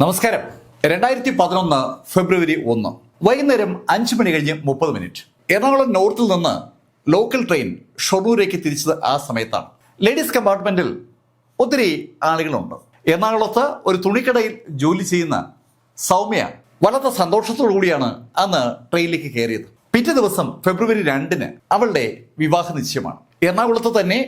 നമസ്കാരം. രണ്ടായിരത്തി പതിനൊന്ന് ഫെബ്രുവരി ഒന്ന്. വൈകുന്നേരം അഞ്ച് മണി കഴിഞ്ഞ് മുപ്പത് മിനിറ്റ്. എറണാകുളം നോർത്തിൽ നിന്ന് ലോക്കൽ ട്രെയിൻ ഷൊർണൂരേക്ക് തിരിച്ചത് ആ സമയത്താണ്. ലേഡീസ് കമ്പാർട്ട്മെന്റിൽ ഒത്തിരി ആളുകളുണ്ട്. എറണാകുളത്ത് ഒരു തുണിക്കടയിൽ ജോലി ചെയ്യുന്ന സൗമ്യ വളരെ സന്തോഷത്തോടു കൂടിയാണ് അന്ന് ട്രെയിനിലേക്ക് കയറിയത്. പിറ്റേ ദിവസം ഫെബ്രുവരി രണ്ടിന് അവളുടെ വിവാഹ നിശ്ചയമാണ്. എറണാകുളത്ത് തന്നെ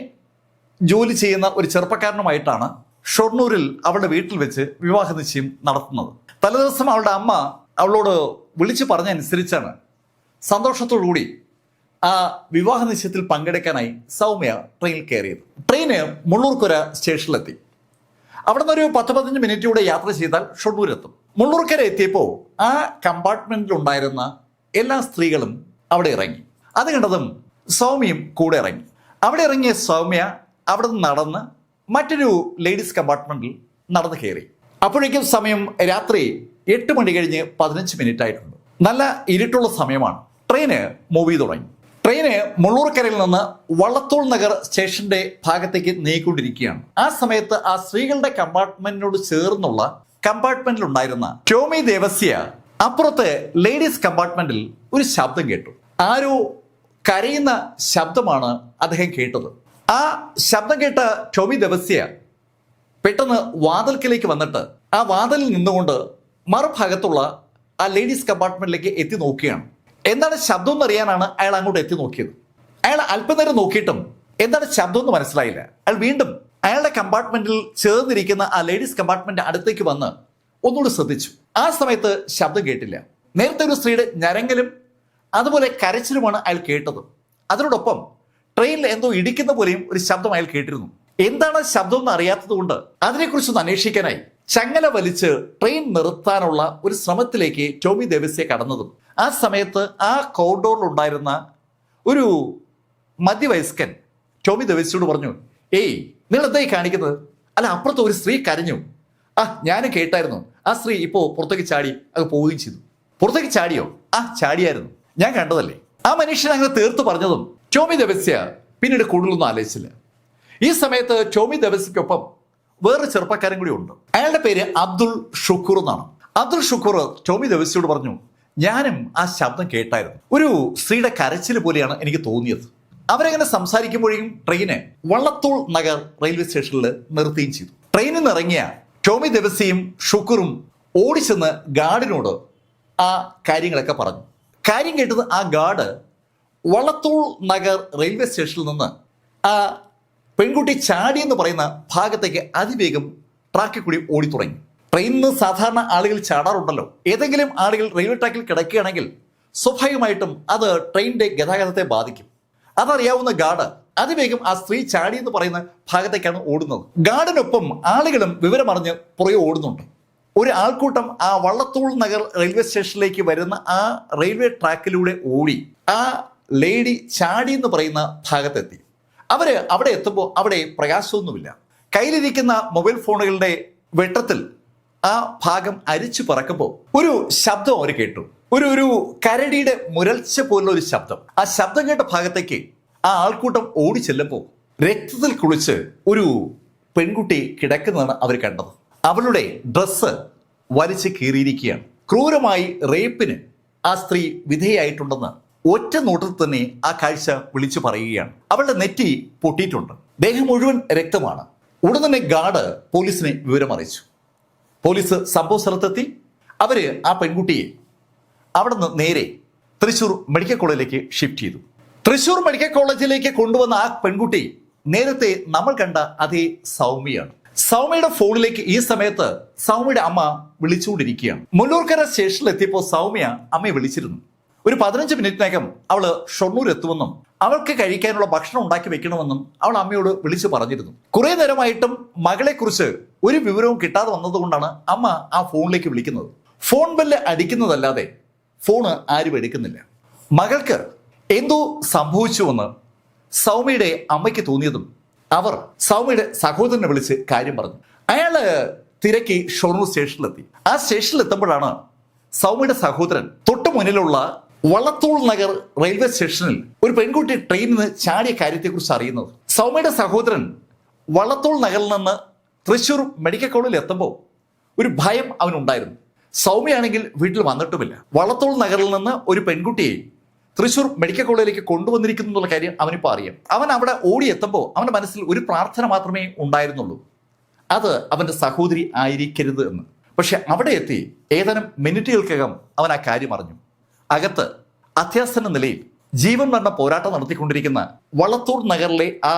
ജോലി ചെയ്യുന്ന ഒരു ചെറുപ്പക്കാരനുമായിട്ടാണ് ഷൊർണൂരിൽ അവളുടെ വീട്ടിൽ വെച്ച് വിവാഹ നിശ്ചയം നടത്തുന്നത്. തലേദിവസം അവളുടെ അമ്മ അവളോട് വിളിച്ചു പറഞ്ഞനുസരിച്ചാണ് സന്തോഷത്തോടുകൂടി ആ വിവാഹ നിശ്ചയത്തിൽ പങ്കെടുക്കാനായി സൗമ്യ ട്രെയിനിൽ കയറിയത്. ട്രെയിന് മുള്ളൂർക്കുര സ്റ്റേഷനിലെത്തി. അവിടെ നിന്ന് ഒരു പത്ത് പതിനഞ്ച് മിനിറ്റിലൂടെ യാത്ര ചെയ്താൽ ഷൊർണൂരെത്തും. മുള്ളൂർക്കര എത്തിയപ്പോൾ ആ കമ്പാർട്ട്മെന്റിൽ ഉണ്ടായിരുന്ന എല്ലാ സ്ത്രീകളും അവിടെ ഇറങ്ങി. അത് കണ്ടതും സൗമ്യയും കൂടെ ഇറങ്ങി. അവിടെ ഇറങ്ങിയ സൗമ്യ അവിടെ നിന്ന് നടന്ന് മറ്റൊരു ലേഡീസ് കമ്പാർട്ട്മെന്റിൽ നടന്നു കയറി. അപ്പോഴേക്കും സമയം രാത്രി എട്ട് മണി കഴിഞ്ഞ് പതിനഞ്ച് മിനിറ്റ് ആയിട്ടുണ്ട്. നല്ല ഇരുട്ടുള്ള സമയമാണ്. ട്രെയിന് മൂവ് ചെയ്ത് തുടങ്ങി. ട്രെയിന് മുള്ളൂർക്കരയിൽ നിന്ന് വള്ളത്തോൾ നഗർ സ്റ്റേഷന്റെ ഭാഗത്തേക്ക് നീങ്ങിക്കൊണ്ടിരിക്കുകയാണ്. ആ സമയത്ത് ആ സ്ത്രീകളുടെ കമ്പാർട്ട്മെന്റിനോട് ചേർന്നുള്ള കമ്പാർട്ട്മെന്റിൽ ഉണ്ടായിരുന്ന ടോമി ദേവസ്യ അപ്പുറത്ത് ലേഡീസ് കമ്പാർട്ട്മെന്റിൽ ഒരു ശബ്ദം കേട്ടു. ആരോ കരയുന്ന ശബ്ദമാണ് അദ്ദേഹം കേട്ടത്. ആ ശബ്ദം കേട്ട ടോമി ദേവസ്യ പെട്ടെന്ന് വാതിൽക്കിലേക്ക് വന്നിട്ട് ആ വാതിലിൽ നിന്നുകൊണ്ട് മറുഭാഗത്തുള്ള ആ ലേഡീസ് കമ്പാർട്ട്മെന്റിലേക്ക് എത്തി നോക്കുകയാണ്. എന്താണ് ശബ്ദം എന്ന് അറിയാനാണ് അയാൾ അങ്ങോട്ട് എത്തി നോക്കിയത്. അയാൾ അല്പനേരം നോക്കിയിട്ടും എന്താണ് ശബ്ദം എന്ന് മനസ്സിലായില്ല. അയാൾ വീണ്ടും അയാളുടെ കമ്പാർട്ട്മെന്റിൽ ചേർന്നിരിക്കുന്ന ആ ലേഡീസ് കമ്പാർട്ട്മെന്റ് അടുത്തേക്ക് വന്ന് ഒന്നുകൂടി ശ്രദ്ധിച്ചു. ആ സമയത്ത് ശബ്ദം കേട്ടില്ല. നേരത്തെ ഒരു സ്ത്രീയുടെ ഞരങ്ങലും അതുപോലെ കരച്ചിലുമാണ് അയാൾ കേട്ടത്. അതിനോടൊപ്പം ട്രെയിനിൽ എന്തോ ഇടിക്കുന്ന പോലെയും ഒരു ശബ്ദം അയാൾ കേട്ടിരുന്നു. എന്താണ് ശബ്ദം എന്ന് അറിയാത്തതുകൊണ്ട് അതിനെക്കുറിച്ചൊന്ന് അന്വേഷിക്കാനായി ചങ്ങല വലിച്ച് ട്രെയിൻ നിർത്താനുള്ള ഒരു ശ്രമത്തിലേക്ക് ടോമി ദേവസ്യ കടന്നതും ആ സമയത്ത് ആ കോറിഡോറിൽ ഉണ്ടായിരുന്ന ഒരു മധ്യവയസ്കൻ ടോമി ദേവസ്യോട് പറഞ്ഞു ഏയ് നിങ്ങൾ ഈ കാണിക്കുന്നത്? അല്ല അപ്പുറത്ത് ഒരു സ്ത്രീ കരഞ്ഞു. ആ ഞാൻ കേട്ടായിരുന്നു. ആ സ്ത്രീ ഇപ്പോ പുറത്തേക്ക് ചാടി അത് പോവുകയും ചെയ്തു. പുറത്തേക്ക് ചാടിയോ? ആ ചാടിയായിരുന്നു. ഞാൻ കണ്ടതല്ലേ? ആ മനുഷ്യൻ അങ്ങനെ തീർത്ത് പറഞ്ഞതും ടോമി ദവസ്യ പിന്നീട് കൂടുതലൊന്നും ആലോചിച്ചില്ല. ഈ സമയത്ത് ചോമി ദവസ്യക്കൊപ്പം വേറൊരു ചെറുപ്പക്കാരൻ കൂടി ഉണ്ട്. അയാളുടെ പേര് അബ്ദുൾ ഷുക്കൂർ എന്നാണ്. അബ്ദുൾ ഷുക്കൂർ ചോമി ദവസ്യോട് പറഞ്ഞു ഞാനും ആ ശബ്ദം കേട്ടായിരുന്നു. ഒരു സ്ത്രീയുടെ കരച്ചിൽ പോലെയാണ് എനിക്ക് തോന്നിയത്. അവരങ്ങനെ സംസാരിക്കുമ്പോഴേക്കും ട്രെയിന് വള്ളത്തോൾ നഗർ റെയിൽവേ സ്റ്റേഷനിൽ നിർത്തുകയും ചെയ്തു. ട്രെയിനിൽ നിന്ന് ഇറങ്ങിയ ടോമി ദേവസ്യയും ഷുക്കൂറും ഓടിച്ചെന്ന് ഗാർഡിനോട് ആ കാര്യങ്ങളൊക്കെ പറഞ്ഞു. കാര്യം കേട്ടത് ആ ഗാർഡ് വള്ളത്തോൾ നഗർ റെയിൽവേ സ്റ്റേഷനിൽ നിന്ന് ആ പെൺകുട്ടി ചാടി എന്ന് പറയുന്ന ഭാഗത്തേക്ക് അതിവേഗം ട്രാക്കിൽ കൂടി ഓടി തുടങ്ങി ട്രെയിനിൽ നിന്ന് സാധാരണ ആളുകൾ ചാടാറുണ്ടല്ലോ. ഏതെങ്കിലും ആളുകൾ റെയിൽവേ ട്രാക്കിൽ കിടക്കുകയാണെങ്കിൽ സ്വാഭാവികമായിട്ടും അത് ട്രെയിനിന്റെ ഗതാഗതത്തെ ബാധിക്കും. അതറിയാവുന്ന ഗാർഡ് അതിവേഗം ആ സ്ത്രീ ചാടി എന്ന് പറയുന്ന ഭാഗത്തേക്കാണ് ഓടുന്നത്. ഗാർഡിനൊപ്പം ആളുകളും വിവരമറിഞ്ഞ് പുറകെ ഓടുന്നുണ്ട്. ഒരു ആൾക്കൂട്ടം ആ വള്ളത്തോൾ നഗർ റെയിൽവേ സ്റ്റേഷനിലേക്ക് വരുന്ന ആ റെയിൽവേ ട്രാക്കിലൂടെ ഓടി ആ ലേഡി ചാടി എന്ന് പറയുന്ന ഭാഗത്തെത്തി. അവർ അവിടെ എത്തുമ്പോൾ അവിടെ പ്രയാസമൊന്നുമില്ല. കയ്യിലിരിക്കുന്ന മൊബൈൽ ഫോണുകളുടെ വെട്ടത്തിൽ ആ ഭാഗം അരിച്ചു പറക്കുമ്പോൾ ഒരു ശബ്ദം അവർ കേട്ടു. ഒരു ഒരു കരടിയുടെ മുരൾച്ച പോലുള്ള ഒരു ശബ്ദം. ആ ശബ്ദം കേട്ട ഭാഗത്തേക്ക് ആ ആൾക്കൂട്ടം ഓടി ചെല്ലുമ്പോൾ രക്തത്തിൽ കുളിച്ച് ഒരു പെൺകുട്ടി കിടക്കുന്നതാണ് അവർ കണ്ടത്. അവളുടെ ഡ്രസ്സ് വലിച്ചു കീറിയിരിക്കുകയാണ്. ക്രൂരമായി റേപ്പിന് ആ സ്ത്രീ വിധേയായിട്ടുണ്ടെന്ന് ഒറ്റ നോട്ടത്തിൽ തന്നെ ആ കാഴ്ച വിളിച്ചു പറയുകയാണ്. അവളുടെ നെറ്റി പൊട്ടിയിട്ടുണ്ട്. ദേഹം മുഴുവൻ രക്തമാണ്. ഉടൻ തന്നെ ഗാർഡ് പോലീസിനെ വിവരം അറിയിച്ചു. പോലീസ് സംഭവ സ്ഥലത്തെത്തി. അവർ ആ പെൺകുട്ടിയെ അവിടെ നിന്ന് നേരെ തൃശൂർ മെഡിക്കൽ കോളേജിലേക്ക് ഷിഫ്റ്റ് ചെയ്തു. തൃശൂർ മെഡിക്കൽ കോളേജിലേക്ക് കൊണ്ടുവന്ന ആ പെൺകുട്ടി നേരത്തെ നമ്മൾ കണ്ട അതേ സൗമ്യയാണ് സൗമ്യയുടെ ഫോണിലേക്ക് ഈ സമയത്ത് സൗമ്യയുടെ അമ്മ വിളിച്ചുകൊണ്ടിരിക്കുകയാണ്. മുല്ലൂർക്കര സ്റ്റേഷനിൽ എത്തിയപ്പോൾ സൗമ്യ അമ്മയെ വിളിച്ചിരുന്നു. ഒരു പതിനഞ്ച് മിനിറ്റിനകം അവൾ ഷൊർണൂർ എത്തുമെന്നും അവൾക്ക് കഴിക്കാനുള്ള ഭക്ഷണം ഉണ്ടാക്കി വെക്കണമെന്നും അവൾ അമ്മയോട് വിളിച്ചു പറഞ്ഞിരുന്നു. കുറേ നേരമായിട്ടും മകളെക്കുറിച്ച് ഒരു വിവരവും കിട്ടാതെ വന്നതുകൊണ്ടാണ് അമ്മ ആ ഫോണിലേക്ക് വിളിക്കുന്നത്. ഫോൺ ബെല്ല് അടിക്കുന്നതല്ലാതെ ഫോണ് ആരും എടുക്കുന്നില്ല. മകൾക്ക് എന്തോ സംഭവിച്ചുവെന്ന് സൗമ്യയുടെ അമ്മയ്ക്ക് തോന്നിയതും അവർ സൗമ്യയുടെ സഹോദരനെ വിളിച്ച് കാര്യം പറഞ്ഞു. അയാൾ തിരക്കി ഷൊർണൂർ സ്റ്റേഷനിലെത്തി. ആ സ്റ്റേഷനിൽ എത്തുമ്പോഴാണ് സൗമ്യയുടെ സഹോദരൻ തൊട്ടു മുന്നിലുള്ള വള്ളത്തോൾ നഗർ റെയിൽവേ സ്റ്റേഷനിൽ ഒരു പെൺകുട്ടി ട്രെയിനിൽ നിന്ന് ചാടിയ കാര്യത്തെക്കുറിച്ച് അറിയുന്നത്. സൗമ്യയുടെ സഹോദരൻ വള്ളത്തോൾ നഗറിൽ നിന്ന് തൃശൂർ മെഡിക്കൽ കോളേജിൽ എത്തുമ്പോൾ ഒരു ഭയം അവനുണ്ടായിരുന്നു. സൗമ്യയാണെങ്കിൽ വീട്ടിൽ വന്നിട്ടുമില്ല. വള്ളത്തോൾ നഗറിൽ നിന്ന് ഒരു പെൺകുട്ടിയെ തൃശൂർ മെഡിക്കൽ കോളേജിലേക്ക് കൊണ്ടുവന്നിരിക്കുന്നു എന്നുള്ള കാര്യം അവനിപ്പോൾ അറിയാം. അവൻ അവിടെ ഓടിയെത്തുമ്പോൾ അവന്റെ മനസ്സിൽ ഒരു പ്രാർത്ഥന മാത്രമേ ഉണ്ടായിരുന്നുള്ളൂ. അത് അവന്റെ സഹോദരി ആയിരിക്കരുത് എന്ന്. പക്ഷെ അവിടെ എത്തി ഏതാനും മിനിറ്റുകൾക്കകം അവൻ ആ കാര്യം അറിഞ്ഞു. അകത്ത് അത്യാസന്ന നിലയിൽ ജീവൻ മരണ പോരാട്ടം നടത്തിക്കൊണ്ടിരിക്കുന്ന വളത്തൂർ നഗറിലെ ആ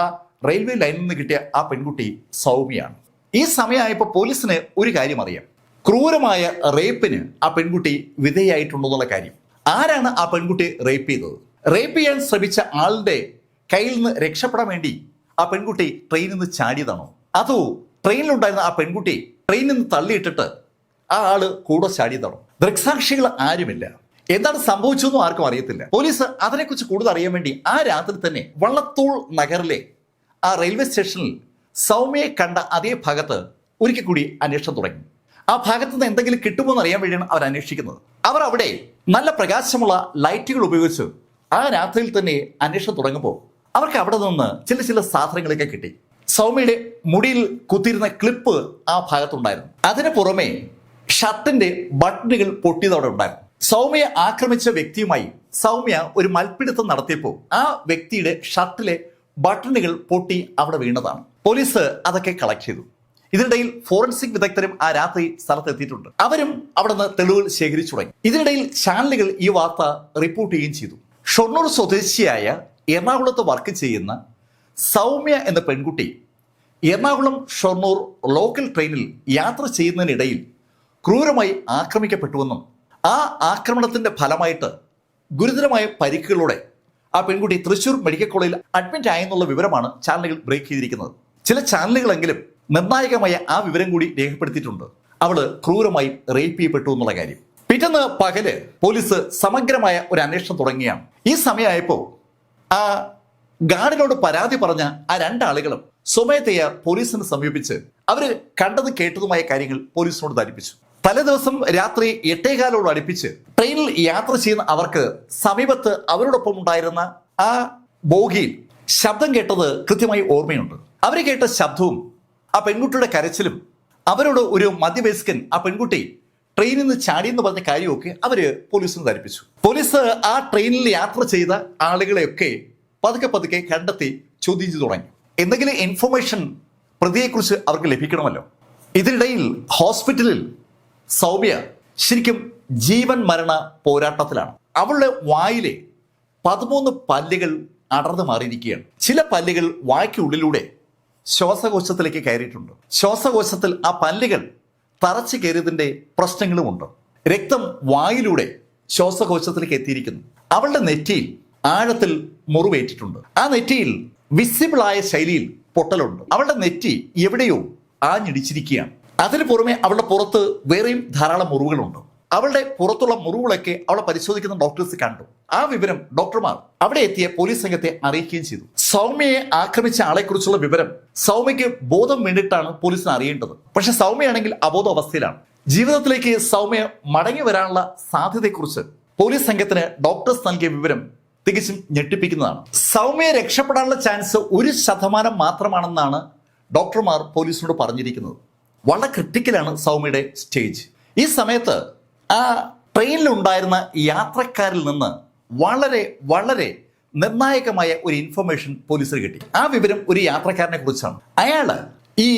റെയിൽവേ ലൈനിൽ നിന്ന് കിട്ടിയ ആ പെൺകുട്ടി സൗമ്യയാണ് ഈ സമയമായപ്പോൾ പോലീസിന് ഒരു കാര്യം അറിയാം. ക്രൂരമായ റേപ്പിന് ആ പെൺകുട്ടി വിധേയായിട്ടുണ്ടെന്നുള്ള കാര്യം. ആരാണ് ആ പെൺകുട്ടി റേപ്പ് ചെയ്തത്? റേപ്പ് ചെയ്യാൻ ശ്രമിച്ച ആളുടെ കയ്യിൽ നിന്ന് രക്ഷപ്പെടാൻ വേണ്ടി ആ പെൺകുട്ടി ട്രെയിനിൽ നിന്ന് ചാടിയതാണോ? അതോ ട്രെയിനിലുണ്ടായിരുന്ന ആ പെൺകുട്ടി ട്രെയിനിൽ നിന്ന് തള്ളിയിട്ടിട്ട് ആ ആൾ കൂടെ ചാടിയതാണോ? ദൃക്സാക്ഷികൾ ആരുമില്ല. എന്താണ് സംഭവിച്ചതെന്നും ആർക്കും അറിയത്തില്ല. പോലീസ് അതിനെക്കുറിച്ച് കൂടുതൽ അറിയാൻ വേണ്ടി ആ രാത്രി തന്നെ വള്ളത്തോൾ നഗറിലെ ആ റെയിൽവേ സ്റ്റേഷനിൽ സൗമ്യയെ കണ്ട അതേ ഭാഗത്ത് ഒരിക്കൽ കൂടി അന്വേഷണം തുടങ്ങി. ആ ഭാഗത്ത് നിന്ന് എന്തെങ്കിലും കിട്ടുമോ എന്ന് അറിയാൻ വേണ്ടിയാണ് അവർ അന്വേഷിക്കുന്നത്. അവർ അവിടെ നല്ല പ്രകാശമുള്ള ലൈറ്റുകൾ ഉപയോഗിച്ച് ആ രാത്രിയിൽ തന്നെ അന്വേഷണം തുടങ്ങുമ്പോൾ അവർക്ക് അവിടെ നിന്ന് ചില ചില സാധനങ്ങളൊക്കെ കിട്ടി. സൗമ്യയുടെ മുടിയിൽ കുത്തിയിരുന്ന ക്ലിപ്പ് ആ ഭാഗത്തുണ്ടായിരുന്നു. അതിന് പുറമെ ഷർട്ടിന്റെ ബട്ടണുകൾ പൊട്ടിയതവിടെ ഉണ്ടായിരുന്നു. സൗമ്യയെ ആക്രമിച്ച വ്യക്തിയുമായി സൗമ്യ ഒരു മൽപ്പിടുത്തം നടത്തിയപ്പോൾ ആ വ്യക്തിയുടെ ഷർട്ടിലെ ബട്ടണുകൾ പൊട്ടി അവിടെ വീണതാണ്. പോലീസ് അതൊക്കെ കളക്ട് ചെയ്തു. ഇതിനിടയിൽ ഫോറൻസിക് വിദഗ്ധരും ആ രാത്രി സ്ഥലത്തെത്തിയിട്ടുണ്ട് അവരും അവിടെ നിന്ന് തെളിവുകൾ ശേഖരിച്ചു തുടങ്ങി. ഇതിനിടയിൽ ചാനലുകൾ ഈ വാർത്ത റിപ്പോർട്ട് ചെയ്യുകയും ചെയ്തു. ഷൊർണൂർ സ്വദേശിയായ എറണാകുളത്ത് വർക്ക് ചെയ്യുന്ന സൗമ്യ എന്ന പെൺകുട്ടി എറണാകുളം ഷൊർണൂർ ലോക്കൽ ട്രെയിനിൽ യാത്ര ചെയ്യുന്നതിനിടയിൽ ക്രൂരമായി ആക്രമിക്കപ്പെട്ടുവെന്നും ആ ആക്രമണത്തിന്റെ ഫലമായിട്ട് ഗുരുതരമായ പരിക്കുകളോടെ ആ പെൺകുട്ടി തൃശൂർ മെഡിക്കൽ കോളേജിൽ അഡ്മിറ്റ് ആയെന്നുള്ള വിവരമാണ് ചാനലുകൾ ബ്രേക്ക് ചെയ്തിരിക്കുന്നത്. ചില ചാനലുകളെങ്കിലും നിർണായകമായ ആ വിവരം കൂടി രേഖപ്പെടുത്തിയിട്ടുണ്ട്. അവൾ ക്രൂരമായി റേപ്പ് ചെയ്യപ്പെട്ടു എന്നുള്ള കാര്യം. പിറ്റേന്ന് പകൽ പോലീസ് സമഗ്രമായ ഒരു അന്വേഷണം തുടങ്ങിയാണ് ഈ സമയമായപ്പോൾ ആ ഗാർഡിനോട് പരാതി പറഞ്ഞ ആ രണ്ടാളുകളും സ്വമേധയ പോലീസിനെ സമീപിച്ച് അവർ കണ്ടത് കേട്ടതുമായ കാര്യങ്ങൾ പോലീസിനോട് ധരിപ്പിച്ചു. തലേദിവസം രാത്രി എട്ടേകാലോട് അടുപ്പിച്ച് ട്രെയിനിൽ യാത്ര ചെയ്യുന്ന അവർക്ക് സമീപത്ത് അവരോടൊപ്പം ഉണ്ടായിരുന്ന ആ ബോഗിയിൽ ശബ്ദം കേട്ടത് കൃത്യമായി ഓർമ്മയുണ്ട്. അവർ കേട്ട ശബ്ദവും ആ പെൺകുട്ടിയുടെ കരച്ചിലും അവരോട് ഒരു മദ്യവേസ്കൻ ആ പെൺകുട്ടി ട്രെയിനിൽ നിന്ന് ചാടിയെന്ന് പറഞ്ഞ കാര്യമൊക്കെ അവർ പോലീസിന് ധരിപ്പിച്ചു പോലീസ് ആ ട്രെയിനിൽ യാത്ര ചെയ്ത ആളുകളെയൊക്കെ പതുക്കെ പതുക്കെ കണ്ടെത്തി ചോദ്യം ചെയ്തു തുടങ്ങി. എന്തെങ്കിലും ഇൻഫർമേഷൻ പ്രതിയെക്കുറിച്ച് അവർക്ക് ലഭിക്കണമല്ലോ. ഇതിനിടയിൽ ഹോസ്പിറ്റലിൽ സൗമ്യ ശരിക്കും ജീവൻ മരണ പോരാട്ടത്തിലാണ്. അവളുടെ വായിലെ പതിമൂന്ന് പല്ലുകൾ അടർന്നു മാറിയിരിക്കുകയാണ്. ചില പല്ലുകൾ വായ്ക്കുള്ളിലൂടെ ശ്വാസകോശത്തിലേക്ക് കയറിയിട്ടുണ്ട്. ശ്വാസകോശത്തിൽ ആ പല്ലുകൾ തറച്ചു കയറിയതിന്റെ പ്രശ്നങ്ങളുമുണ്ട്. രക്തം വായിലൂടെ ശ്വാസകോശത്തിലേക്ക് എത്തിയിരിക്കുന്നു. അവളുടെ നെറ്റിയിൽ ആഴത്തിൽ മുറിവേറ്റിട്ടുണ്ട്. ആ നെറ്റിയിൽ വിസിബിളായ ശൈലിയിൽ പൊട്ടലുണ്ട്. അവളുടെ നെറ്റി എവിടെയോ ആഞ്ഞിടിച്ചിരിക്കുകയാണ്. അതിനു പുറമെ അവളുടെ പുറത്ത് വേറെയും ധാരാളം മുറിവുകളുണ്ട്. അവളുടെ പുറത്തുള്ള മുറിവുകളൊക്കെ അവളെ പരിശോധിക്കുന്ന ഡോക്ടേഴ്സ് കണ്ടു. ആ വിവരം ഡോക്ടർമാർ അവിടെ എത്തിയ പോലീസ് സംഘത്തെ അറിയിക്കുകയും ചെയ്തു. സൗമ്യയെ ആക്രമിച്ച ആളെക്കുറിച്ചുള്ള വിവരം സൗമ്യയ്ക്ക് ബോധം വേണ്ടിയിട്ടാണ് പോലീസിന് അറിയേണ്ടത്. പക്ഷെ സൗമ്യയാണെങ്കിൽ അബോധ അവസ്ഥയിലാണ് ജീവിതത്തിലേക്ക് സൗമ്യ മടങ്ങി വരാനുള്ള സാധ്യതയെക്കുറിച്ച് പോലീസ് സംഘത്തിന് ഡോക്ടേഴ്സ് നൽകിയ വിവരം തികച്ചും ഞെട്ടിപ്പിക്കുന്നതാണ്. സൗമ്യയെ രക്ഷപ്പെടാനുള്ള ചാൻസ് ഒരു ശതമാനം മാത്രമാണെന്നാണ് ഡോക്ടർമാർ പോലീസിനോട് പറഞ്ഞിരിക്കുന്നത്. വളരെ ക്രിട്ടിക്കലാണ് സൗമ്യയുടെ സ്റ്റേജ് ഈ സമയത്ത് ആ ട്രെയിനിലുണ്ടായിരുന്ന യാത്രക്കാരിൽ നിന്ന് വളരെ വളരെ നിർണായകമായ ഒരു ഇൻഫർമേഷൻ പോലീസിന് കിട്ടി. ആ വിവരം ഒരു യാത്രക്കാരനെ കുറിച്ചാണ്. അയാൾ ഈ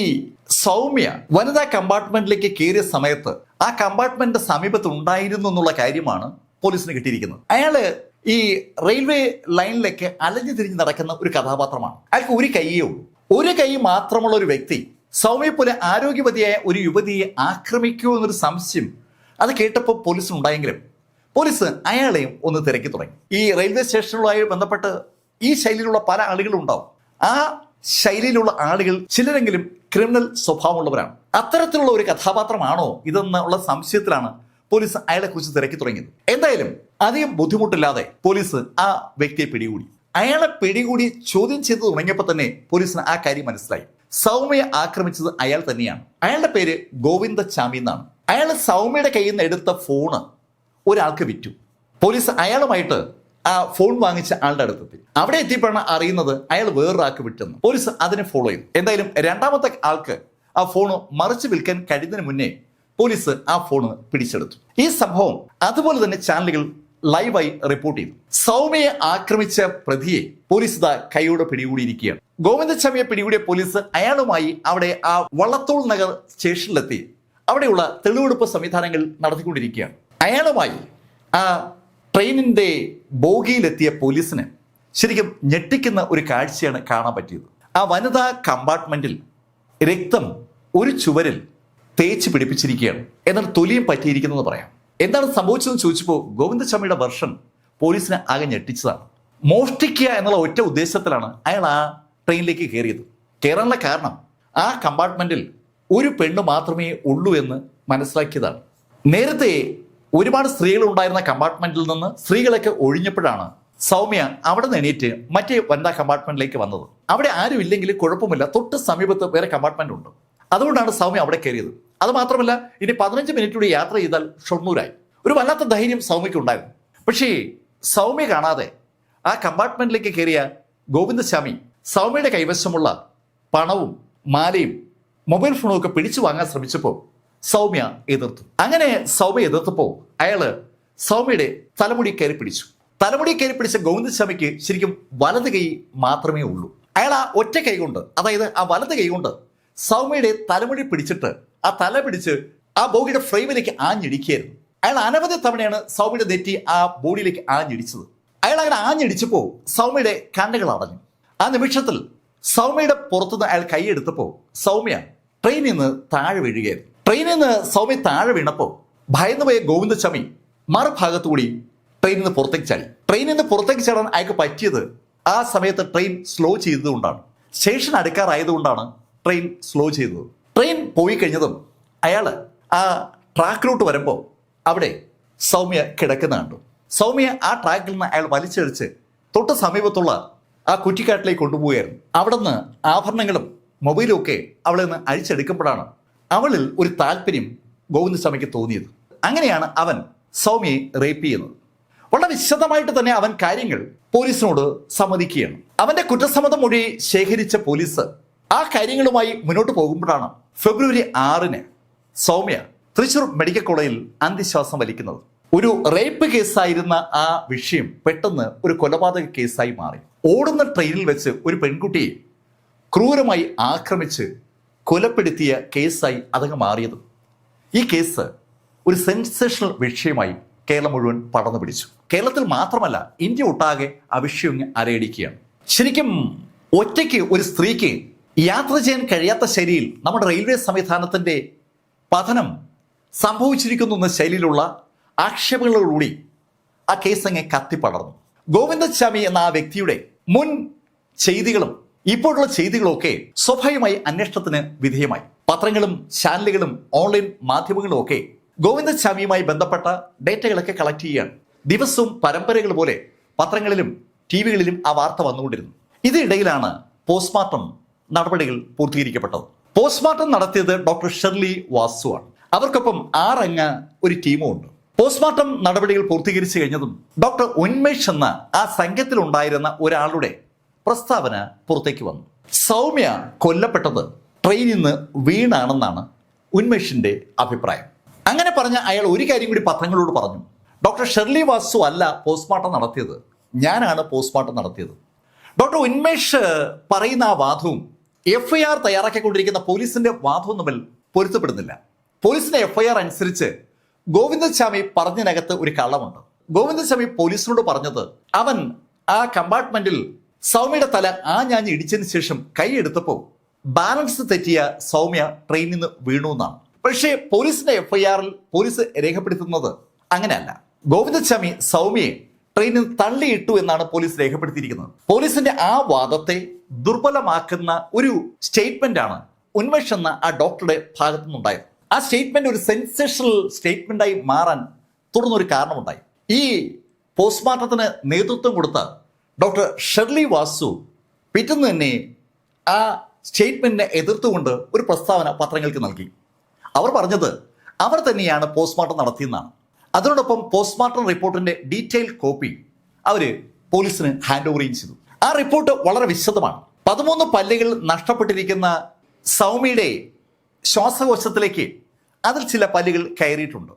സൗമ്യ വനിതാ കമ്പാർട്ട്മെന്റിലേക്ക് കയറിയ സമയത്ത് ആ കമ്പാർട്ട്മെന്റിന്റെ സമീപത്ത് ഉണ്ടായിരുന്നു എന്നുള്ള കാര്യമാണ് പോലീസിന് കിട്ടിയിരിക്കുന്നത്. അയാൾ ഈ റെയിൽവേ ലൈനിലേക്ക് അലഞ്ഞു തിരിഞ്ഞ് നടക്കുന്ന ഒരു കഥാപാത്രമാണ്. അയാൾക്ക് ഒരു കൈയേ ഉള്ളൂ. ഒരു കൈ മാത്രമുള്ള ഒരു വ്യക്തി സൗമ്യ പോലെ ആരോഗ്യവതിയായ ഒരു യുവതിയെ ആക്രമിക്കൂ എന്നൊരു സംശയം അത് കേട്ടപ്പോൾ പോലീസിനുണ്ടായെങ്കിലും പോലീസ് അയാളെയും ഒന്ന് തിരക്കി തുടങ്ങി. ഈ റെയിൽവേ സ്റ്റേഷനുമായി ബന്ധപ്പെട്ട് ഈ ശൈലിയിലുള്ള പല ആളുകളും ഉണ്ടാവും ആ ശൈലിയിലുള്ള ആളുകൾ ചിലരെങ്കിലും ക്രിമിനൽ സ്വഭാവമുള്ളവരാണ്. അത്തരത്തിലുള്ള ഒരു കഥാപാത്രമാണോ ഇതെന്നുള്ള സംശയത്തിലാണ് പോലീസ് അയാളെ കുറിച്ച് തിരക്കി തുടങ്ങിയത്. എന്തായാലും അധികം ബുദ്ധിമുട്ടില്ലാതെ പോലീസ് ആ വ്യക്തിയെ പിടികൂടി. അയാളെ പിടികൂടി ചോദ്യം ചെയ്തു തുടങ്ങിയപ്പോൾ തന്നെ പോലീസിന് ആ കാര്യം മനസ്സിലായി. സൗമ്യയെ ആക്രമിച്ചത് അയാൾ തന്നെയാണ്. അയാളുടെ പേര് ഗോവിന്ദ ചാമി എന്നാണ്. അയാൾ സൗമ്യയുടെ കയ്യിൽ നിന്ന് എടുത്ത ഫോണ് ഒരാൾക്ക് വിറ്റു. പോലീസ് അയാളുമായിട്ട് ആ ഫോൺ വാങ്ങിച്ച ആളുടെ അടുത്തെത്തി. അവിടെ എത്തിയപ്പോഴാണ് അറിയുന്നത് അയാൾ വേറൊരാൾക്ക് വിട്ടെന്ന് പോലീസ് അതിനെ ഫോളോ ചെയ്തു എന്തായാലും രണ്ടാമത്തെ ആൾക്ക് ആ ഫോൺ മറിച്ച് വിൽക്കാൻ കഴിയുന്നതിന് മുന്നേ പോലീസ് ആ ഫോൺ പിടിച്ചെടുത്തു. ഈ സംഭവം അതുപോലെ തന്നെ ചാനലുകൾ ലൈവായി റിപ്പോർട്ട് ചെയ്തു. സൗമ്യയെ ആക്രമിച്ച പ്രതിയെ പോലീസ് ഇതാ കൈയോടെ പിടികൂടിയിരിക്കുകയാണ്. ഗോവിന്ദസ്വാമിയെ പിടികൂടിയ പോലീസ് അയാളുമായി അവിടെ ആ വള്ളത്തോൾ നഗർ സ്റ്റേഷനിലെത്തി. അവിടെയുള്ള തെളിവെടുപ്പ് സംവിധാനങ്ങൾ നടത്തിക്കൊണ്ടിരിക്കുകയാണ്. അയാളുമായി ആ ട്രെയിനിന്റെ ബോഗിയിലെത്തിയ പോലീസിന് ശരിക്കും ഞെട്ടിക്കുന്ന ഒരു കാഴ്ചയാണ് കാണാൻ പറ്റിയത്. ആ വനിതാ കമ്പാർട്ട്മെന്റിൽ രക്തം ഒരു ചുവരിൽ തേച്ച് പിടിപ്പിച്ചിരിക്കുകയാണ്. എന്നാൽ തൊലിയും പറ്റിയിരിക്കുന്നത് പറയാം. എന്താണ് സംഭവിച്ചതെന്ന് ചോദിച്ചപ്പോൾ ഗോവിന്ദസ്വാമിയുടെ വർഷൻ പോലീസിനെ ആകെ ഞെട്ടിച്ചതാണ്. മോഷ്ടിക്കുക എന്നുള്ള ഒറ്റ ഉദ്ദേശത്തിലാണ് അയാൾ ആ ട്രെയിനിലേക്ക് കയറിയത്. കയറാനുള്ള കാരണം ആ കമ്പാർട്ട്മെന്റിൽ ഒരു പെണ്ണ് മാത്രമേ ഉള്ളൂ എന്ന് മനസ്സിലാക്കിയതാണ്. നേരത്തെ ഒരുപാട് സ്ത്രീകൾ ഉണ്ടായിരുന്ന കമ്പാർട്ട്മെന്റിൽ നിന്ന് സ്ത്രീകളൊക്കെ ഒഴിഞ്ഞപ്പോഴാണ് സൗമ്യ അവിടെ നിന്ന് എണീറ്റ് മറ്റേ വനിതാ കമ്പാർട്ട്മെന്റിലേക്ക് വന്നത്. അവിടെ ആരും ഇല്ലെങ്കിൽ കുഴപ്പമില്ല. തൊട്ട് സമീപത്ത് വേറെ കമ്പാർട്ട്മെന്റ് ഉണ്ട്. അതുകൊണ്ടാണ് സൗമ്യ അവിടെ കയറിയത്. അത് മാത്രമല്ല ഇനി പതിനഞ്ച് മിനിറ്റ് കൂടി യാത്ര ചെയ്താൽ ഷൊർണൂരായി. ഒരു വല്ലാത്ത ധൈര്യം സൗമ്യക്ക് ഉണ്ടായിരുന്നു. പക്ഷേ സൗമ്യ കാണാതെ ആ കമ്പാർട്ട്മെന്റിലേക്ക് കയറിയ ഗോവിന്ദസ്വാമി സൗമ്യയുടെ കൈവശമുള്ള പണവും മാലയും മൊബൈൽ ഫോണും ഒക്കെ പിടിച്ചു വാങ്ങാൻ ശ്രമിച്ചപ്പോൾ സൗമ്യ എതിർത്തു. അങ്ങനെ സൗമ്യ എതിർത്തപ്പോൾ അയാൾ സൗമ്യയുടെ തലമുടി കയറി പിടിച്ചു. തലമുടി കയറി പിടിച്ച ഗോവിന്ദസ്വാമിക്ക് ശരിക്കും വലത് കൈ മാത്രമേ ഉള്ളൂ. അയാൾ ആ ഒറ്റ കൈ കൊണ്ട് അതായത് ആ വലത് കൈ കൊണ്ട് സൗമ്യയുടെ തലമുടി പിടിച്ചിട്ട് ആ തല പിടിച്ച് ആ ബോഗിയുടെ ഫ്രെയിമിലേക്ക് ആഞ്ഞിടിക്കുകയായിരുന്നു. അയാൾ അനവധി തവണയാണ് സൗമ്യയുടെ നെറ്റി ആ ബോഡിയിലേക്ക് ആഞ്ഞിടിച്ചത്. അയാൾ അങ്ങനെ ആഞ്ഞിടിച്ചപ്പോൾ സൗമ്യയുടെ കണ്ണുകൾ അടഞ്ഞു. ആ നിമിഷത്തിൽ സൗമ്യയുടെ പുറത്തുനിന്ന് അയാൾ കൈയെടുത്തപ്പോൾ സൗമ്യ ട്രെയിനിൽ നിന്ന് താഴെ വീഴുകയായിരുന്നു. ട്രെയിനിൽ നിന്ന് സൗമ്യ താഴെ വീണപ്പോൾ ഭയന്നുപോയ ഗോവിന്ദസ്വാമി മറുഭാഗത്തുകൂടി ട്രെയിനിൽ നിന്ന് പുറത്തേക്ക് ചാടി. ട്രെയിനിൽ നിന്ന് പുറത്തേക്ക് ചാടാൻ അയാൾക്ക് പറ്റിയത് ആ സമയത്ത് ട്രെയിൻ സ്ലോ ചെയ്തതുകൊണ്ടാണ്. സ്റ്റേഷൻ അടുക്കാറായതുകൊണ്ടാണ് ട്രെയിൻ സ്ലോ ചെയ്തത്. ട്രെയിൻ പോയി കഴിഞ്ഞതും അയാൾ ആ ട്രാക്കിലോട്ട് വരുമ്പോൾ അവിടെ സൗമ്യ കിടക്കുന്ന കണ്ടു. സൗമ്യ ആ ട്രാക്കിൽ നിന്ന് അയാൾ വലിച്ചെറിച്ച് തൊട്ട് സമീപത്തുള്ള ആ കുറ്റിക്കാട്ടിലേക്ക് കൊണ്ടുപോവുകയായിരുന്നു അവിടെ നിന്ന് ആഭരണങ്ങളും മൊബൈലും ഒക്കെ അവളിൽ നിന്ന് അഴിച്ചെടുക്കുമ്പോഴാണ് അവളിൽ ഒരു താല്പര്യം ഗോവിന്ദസ്വാമിക്ക് തോന്നിയത്. അങ്ങനെയാണ് അവൻ സൗമ്യയെ റേപ്പ് ചെയ്യുന്നത്. വളരെ വിശദമായിട്ട് തന്നെ അവൻ കാര്യങ്ങൾ പോലീസിനോട് സമ്മതിക്കുകയാണ്. അവന്റെ കുറ്റസമ്മതം മൊഴി ശേഖരിച്ച പോലീസ് ആ കാര്യങ്ങളുമായി മുന്നോട്ട് പോകുമ്പോഴാണ് ഫെബ്രുവരി ആറിന് സൗമ്യ തൃശൂർ മെഡിക്കൽ കോളേജിൽ അന്ത്യശ്വാസം വലിക്കുന്നത്. ഒരു റേപ്പ് കേസായിരുന്ന ആ വിഷയം പെട്ടെന്ന് ഒരു കൊലപാതക കേസായി മാറി. ഓടുന്ന ട്രെയിനിൽ വെച്ച് ഒരു പെൺകുട്ടിയെ ക്രൂരമായി ആക്രമിച്ച് കൊലപ്പെടുത്തിയ കേസായി അതങ്ങ് മാറിയത്. ഈ കേസ് ഒരു സെൻസേഷണൽ വിഷയമായി കേരളം മുഴുവൻ പടർന്നു പിടിച്ചു. കേരളത്തിൽ മാത്രമല്ല ഇന്ത്യ ഒട്ടാകെ ആ വിഷയം അരയടിക്കുകയാണ്. ശരിക്കും ഒറ്റയ്ക്ക് ഒരു സ്ത്രീക്ക് യാത്ര ചെയ്യാൻ കഴിയാത്ത ശൈലിയിൽ നമ്മുടെ റെയിൽവേ സംവിധാനത്തിന്റെ പതനം സംഭവിച്ചിരിക്കുന്നു എന്ന ശൈലിയിലുള്ള ആക്ഷേപങ്ങളോടുകൂടി ആ കേസ് അങ്ങ് കത്തിപ്പടർന്നു. ഗോവിന്ദസ്വാമി എന്ന ആ വ്യക്തിയുടെ മുൻ ചെയ്തികളും ഇപ്പോഴുള്ള ചെയ്തികളൊക്കെ സ്വാഭാവികമായി അന്വേഷണത്തിന് വിധേയമായി. പത്രങ്ങളും ചാനലുകളും ഓൺലൈൻ മാധ്യമങ്ങളും ഒക്കെ ഗോവിന്ദസ്വാമിയുമായി ബന്ധപ്പെട്ട ഡേറ്റകളൊക്കെ കളക്ട് ചെയ്യുകയാണ്. ദിവസവും പരമ്പരകൾ പോലെ പത്രങ്ങളിലും ടി വികളിലും ആ വാർത്ത വന്നുകൊണ്ടിരുന്നു. ഇതിനിടയിലാണ് പോസ്റ്റ്മോർട്ടം നടപടികൾ പൂർത്തീകരിക്കപ്പെട്ടത്. പോസ്റ്റ്മോർട്ടം നടത്തിയത് ഡോക്ടർ ഷെർലി വാസുവാണ് അവർക്കൊപ്പം ആറംഗ ഒരു ടീമും ഉണ്ട്. പോസ്റ്റ്മോർട്ടം നടപടികൾ പൂർത്തീകരിച്ചു കഴിഞ്ഞതും ഡോക്ടർ ഉന്മേഷ് എന്ന ആ സംഘത്തിലുണ്ടായിരുന്ന ഒരാളുടെ പ്രസ്താവന പുറത്തേക്ക് വന്നു. സൗമ്യ കൊല്ലപ്പെട്ടത് ട്രെയിനിൽ നിന്ന് വീണാണെന്നാണ് ഉന്മേഷിന്റെ അഭിപ്രായം. അങ്ങനെ പറഞ്ഞ അയാൾ ഒരു കാര്യം കൂടി പത്രങ്ങളോട് പറഞ്ഞു. ഡോക്ടർ ഷെർലി വാസു അല്ല പോസ്റ്റ്മോർട്ടം നടത്തിയത്. ഞാനാണ് പോസ്റ്റ്മോർട്ടം നടത്തിയത്. ഡോക്ടർ ഉന്മേഷ് പറയുന്ന ആ വാദവും എഫ് ഐ ആർ തയ്യാറാക്കിക്കൊണ്ടിരിക്കുന്ന പോലീസിന്റെ വാദവും തമ്മിൽ പൊരുത്തപ്പെടുന്നില്ല. പോലീസിന്റെ എഫ് ഐ ആർ അനുസരിച്ച് ഗോവിന്ദസ്വാമി പറഞ്ഞതിനകത്ത് ഒരു കള്ളമുണ്ട്. ഗോവിന്ദസ്വാമി പോലീസിനോട് പറഞ്ഞത് അവൻ ആ കമ്പാർട്ട്മെന്റിൽ സൗമ്യയുടെ തല ആ ഞാൻ ഇടിച്ചതിന് ശേഷം കൈയെടുത്തപ്പോൾ ബാലൻസ് തെറ്റിയ സൗമ്യ ട്രെയിനിൽ നിന്ന് വീണു എന്നാണ്. പക്ഷേ പോലീസിന്റെ എഫ് ഐ ആറിൽ പോലീസ് രേഖപ്പെടുത്തുന്നത് അങ്ങനെയല്ല. ഗോവിന്ദസ്വാമി സൗമ്യയെ ട്രെയിനിൽ തള്ളിയിട്ടു എന്നാണ് പോലീസ് രേഖപ്പെടുത്തിയിരിക്കുന്നത്. പോലീസിന്റെ ആ വാദത്തെ ദുർബലമാക്കുന്ന ഒരു സ്റ്റേറ്റ്മെന്റ് ആണ് ഉന്മേഷ് എന്ന ആ ഡോക്ടറുടെ ഭാഗത്തു നിന്നുണ്ടായത് ആ സ്റ്റേറ്റ്മെന്റ് ഒരു സെൻസേഷണൽ സ്റ്റേറ്റ്മെന്റായി മാറാൻ തുടർന്നൊരു കാരണമുണ്ടായി. ഈ പോസ്റ്റ്മോർട്ടത്തിന് നേതൃത്വം കൊടുത്ത ഡോക്ടർ ഷെർലി വാസു പിറ്റേന്ന് തന്നെ ആ സ്റ്റേറ്റ്മെന്റിനെ എതിർത്തുകൊണ്ട് ഒരു പ്രസ്താവന പത്രങ്ങൾക്ക് നൽകി. അവർ പറഞ്ഞത് അവർ തന്നെയാണ് പോസ്റ്റ്മോർട്ടം നടത്തിയെന്നാണ്. അതിനോടൊപ്പം പോസ്റ്റ്മോർട്ടം റിപ്പോർട്ടിന്റെ ഡീറ്റെയിൽ കോപ്പി അവർ പോലീസിന് ഹാൻഡ് ഓവറിയും ചെയ്തു. ആ റിപ്പോർട്ട് വളരെ വിശദമാണ്. പതിമൂന്ന് പല്ലുകൾ നഷ്ടപ്പെട്ടിരിക്കുന്ന സൗമ്യയുടെ ശ്വാസകോശത്തിലേക്ക് അതിൽ ചില പല്ലുകൾ കയറിയിട്ടുണ്ട്.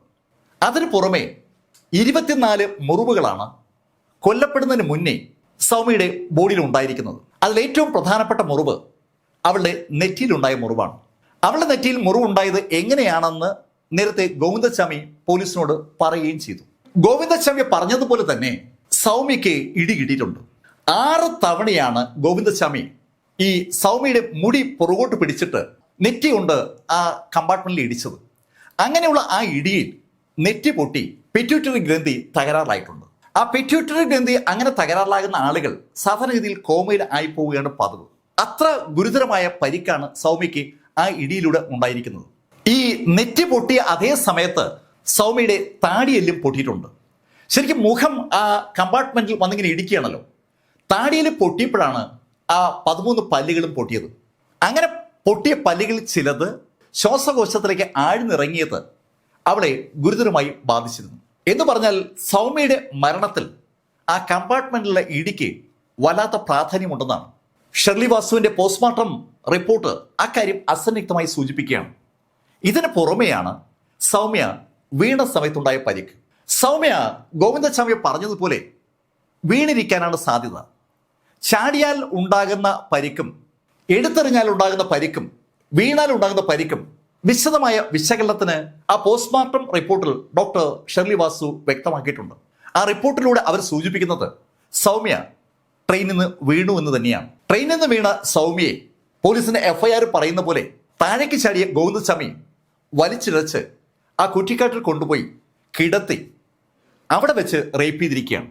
അതിനു പുറമെ ഇരുപത്തിനാല് മുറിവുകളാണ് കൊല്ലപ്പെടുന്നതിന് മുന്നേ സൗമ്യയുടെ ബോഡിയിൽ ഉണ്ടായിരിക്കുന്നത്. അതിൽ ഏറ്റവും പ്രധാനപ്പെട്ട മുറിവ് അവളുടെ നെറ്റിയിലുണ്ടായ മുറിവാണ്. അവളുടെ നെറ്റിയിൽ മുറിവുണ്ടായത് എങ്ങനെയാണെന്ന് നേരത്തെ ഗോവിന്ദസ്വാമി പോലീസിനോട് പറയുകയും ചെയ്തു. ഗോവിന്ദസ്വാമി പറഞ്ഞതുപോലെ തന്നെ സൗമ്യയ്ക്ക് ഇടി കിട്ടിയിട്ടുണ്ട്. ആറ് തവണയാണ് ഗോവിന്ദസ്വാമി ഈ സൗമ്യയുടെ മുടി പുറകോട്ട് പിടിച്ചിട്ട് നെറ്റി കൊണ്ട് ആ കമ്പാർട്ട്മെന്റിൽ ഇടിച്ചത്. അങ്ങനെയുള്ള ആ ഇടിയിൽ നെറ്റി പൊട്ടി പെറ്റ്യൂട്ടറി ഗ്രന്ഥി തകരാറിലായിട്ടുണ്ട്. ആ പെറ്റ്യൂട്ടറി ഗ്രന്ഥി അങ്ങനെ തകരാറിലാകുന്ന ആളുകൾ സാധാരണഗതിയിൽ കോമയിൽ ആയി പോവുകയാണ് പതിവ്. അത്ര ഗുരുതരമായ പരിക്കാണ് സൗമ്യയ്ക്ക് ആ ഇടിയിലൂടെ ഉണ്ടായിരിക്കുന്നത്. ഈ നെറ്റി പൊട്ടിയ അതേ സമയത്ത് സൗമ്യയുടെ താടിയെല്ലും പൊട്ടിയിട്ടുണ്ട്. ശരിക്കും മുഖം ആ കമ്പാർട്ട്മെന്റിൽ വന്നിങ്ങനെ ഇടിക്കുകയാണല്ലോ. താടിയിൽ പൊട്ടിയപ്പോഴാണ് ആ പതിമൂന്ന് പല്ലുകളും പൊട്ടിയത്. അങ്ങനെ പൊട്ടിയ പല്ലുകളിൽ ചിലത് ശ്വാസകോശത്തിലേക്ക് ആഴ്ന്നിറങ്ങിയത് അവളെ ഗുരുതരമായി ബാധിച്ചിരുന്നു. എന്ന് പറഞ്ഞാൽ സൗമ്യയുടെ മരണത്തിൽ ആ കമ്പാർട്ട്മെന്റിലെ ഇടിക്ക് വല്ലാത്ത പ്രാധാന്യമുണ്ടെന്നാണ്. ഷെർലി വാസുവിന്റെ പോസ്റ്റ്മോർട്ടം റിപ്പോർട്ട് അക്കാര്യം അസന്നിഗ്ധമായി സൂചിപ്പിക്കുകയാണ്. ഇതിന് പുറമെയാണ് സൗമ്യ വീണ സമയത്തുണ്ടായ പരിക്ക്. സൗമ്യ ഗോവിന്ദസ്വാമി പറഞ്ഞതുപോലെ വീണിരിക്കാനാണ് സാധ്യത. ചാടിയാൽ ഉണ്ടാകുന്ന പരിക്കും എടുത്തെറിഞ്ഞാൽ ഉണ്ടാകുന്ന പരിക്കും വീണാൽ ഉണ്ടാകുന്ന പരിക്കും വിശദമായ വിശകലനത്തിന് ആ പോസ്റ്റ്മോർട്ടം റിപ്പോർട്ടിൽ ഡോക്ടർ ഷെർലി വാസു വ്യക്തമാക്കിയിട്ടുണ്ട്. ആ റിപ്പോർട്ടിലൂടെ അവർ സൂചിപ്പിക്കുന്നത് സൗമ്യ ട്രെയിനിൽ നിന്ന് വീണു എന്ന് തന്നെയാണ്. ട്രെയിനിൽ നിന്ന് വീണ സൗമ്യയെ പോലീസിന്റെ എഫ്ഐആർ പറയുന്ന പോലെ താഴേക്ക് ചാടിയ ഗോവിന്ദസ്വാമി വലിച്ചിഴച്ച് ആ കുറ്റിക്കാട്ടിൽ കൊണ്ടുപോയി കിടത്തി അവിടെ വെച്ച് റേപ്പ് ചെയ്തിരിക്കുകയാണ്.